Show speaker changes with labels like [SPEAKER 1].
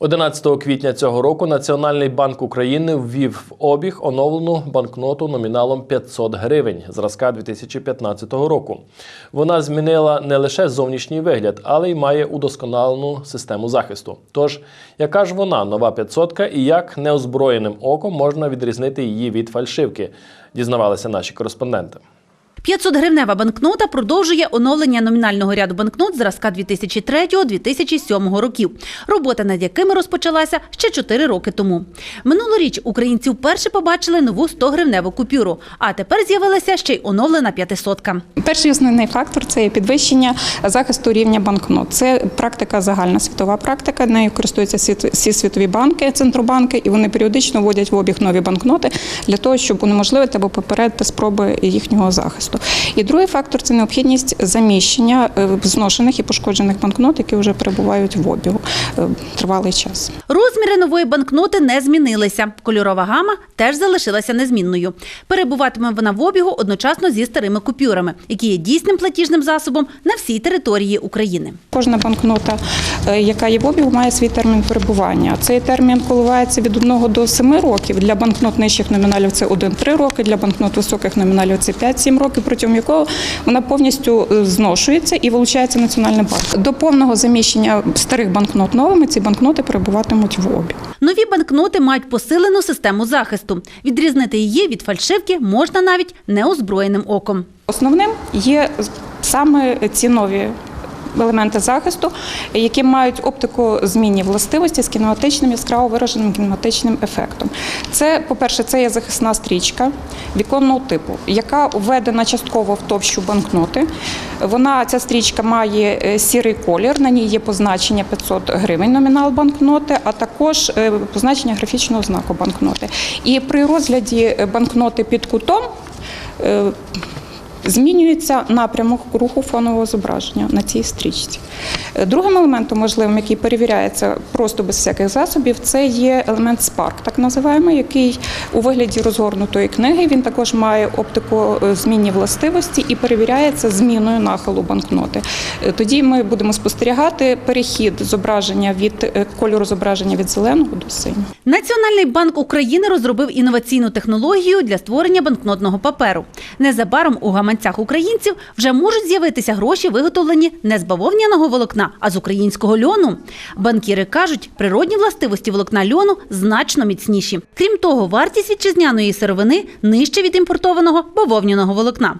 [SPEAKER 1] 11 квітня цього року Національний банк України ввів в обіг оновлену банкноту номіналом 500 гривень зразка 2015 року. Вона змінила не лише зовнішній вигляд, але й має удосконалену систему захисту. Тож, яка ж вона нова 500 і як неозброєним оком можна відрізнити її від фальшивки, дізнавалися наші кореспонденти.
[SPEAKER 2] 500-гривнева банкнота продовжує оновлення номінального ряду банкнот зразка 2003-2007 років, робота над якими розпочалася ще 4 роки тому. Минулоріч українці вперше побачили нову 100-гривневу купюру, а тепер з'явилася ще й оновлена 500-ка.
[SPEAKER 3] Перший основний фактор це підвищення захисту рівня банкнот. Це практика загальна світова практика. Нею користуються всі світові банки, центробанки, і вони періодично вводять в обіг нові банкноти для того, щоб унеможливити або попередити спроби їхнього захисту. І другий фактор це необхідність заміщення е, зношених і пошкоджених банкнот, які вже перебувають в обігу е, тривалий час.
[SPEAKER 2] Розміри нової банкноти не змінилися. Кольорова гама теж залишилася незмінною. Перебуватиме вона в обігу одночасно зі старими купюрами, які є дійсним платіжним засобом на всій території України.
[SPEAKER 3] Кожна банкнота, е, яка є в обігу, має свій термін перебування. Цей термін коливається від 1 до 7 років. Для банкнот нижчих номіналів це 1-3 роки, для банкнот високих номіналів це 5-7 років, протягом якого вона повністю е, зношується і вилучається Національний банк. До повного заміщення старих банкнот новими ці банкноти перебуватимуть в обігу.
[SPEAKER 2] Нові банкноти мають посилену систему захисту. Відрізнити її від фальшивки можна навіть неозброєним оком.
[SPEAKER 3] Основним є саме ці нові елементи захисту, які мають оптико-змінні властивості з кінематичним яскраво вираженим кінематичним ефектом. Це, по-перше, це є захисна стрічка віконного типу, яка введена частково в товщу банкноти. Вона ця стрічка має е, сірий колір. На ній є позначення 500 гривень номінал банкноти, а також е, позначення графічного знаку банкноти. І при розгляді е, банкноти під кутом. Е, Змінюється напрямок руху фонового зображення на цій стрічці. Е, Другим елементом важливим, який перевіряється просто без всяких засобів, це є елемент Spark, так називаємо, який у вигляді розгорнутої книги. Він також має оптико-змінні властивості і перевіряється зміною нахилу банкноти. Е, Тоді ми будемо спостерігати перехід зображення від е, кольору зображення від зеленого до синього.
[SPEAKER 2] Національний банк України розробив інноваційну технологію для створення банкнотного паперу. Незабаром у гаманцях українців вже можуть з'явитися гроші, виготовлені не з бавовняного волокна, а з українського льону. Банкіри кажуть, природні властивості волокна льону значно міцніші. Крім того, вартість вітчизняної сировини нижче від імпортованого бавовняного волокна.